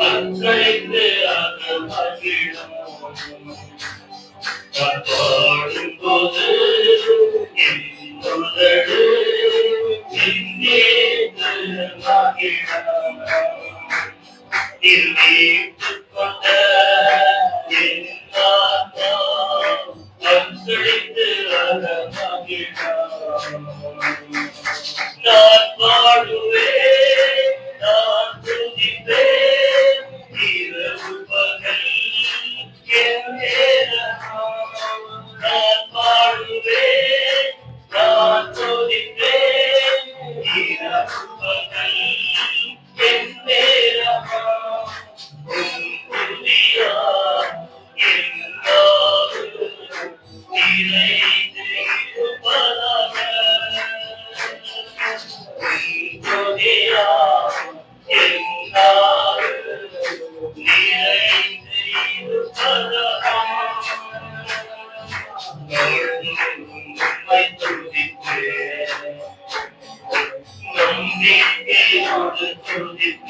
அங்கழிந்து அந்த மகிழம் Yeah, yeah, yeah.